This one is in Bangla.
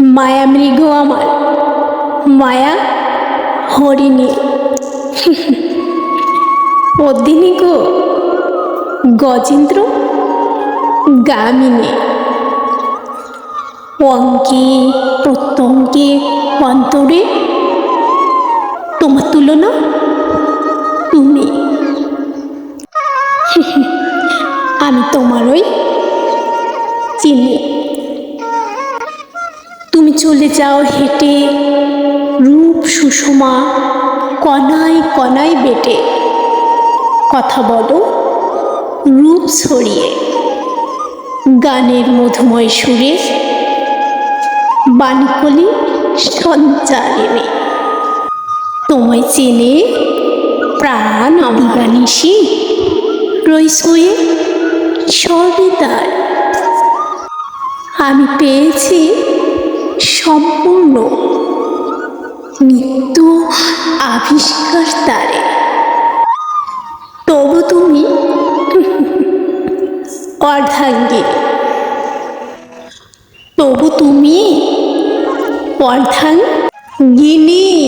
মায়া মৃগ আমার, মায়া হরিণী। পদ্মিনী গো, গজেন্দ্র গামিনী। অঙ্কে প্রত্যঙ্কে অন্তরে তোমার তুলনা তুমি। আমি তোমারই চিনি। তুমি চলে যাও হেঁটে। রূপ সুষমা কনায় কনায় বেটে। কথা বলো, রূপ ছড়িয়ে। গানের মধুময় সুরে বাণীকলি সঞ্চারিণী তোমায় চেনে প্রাণ অবিবানিসী রইসয়ে তার আমি পেয়েছি সম্পূর্ণ নিত্য আবিষ্কার তারে। তবু তুমি অর্ধাঙ্গী তবু তুমি অর্ধাঙ্গিনী।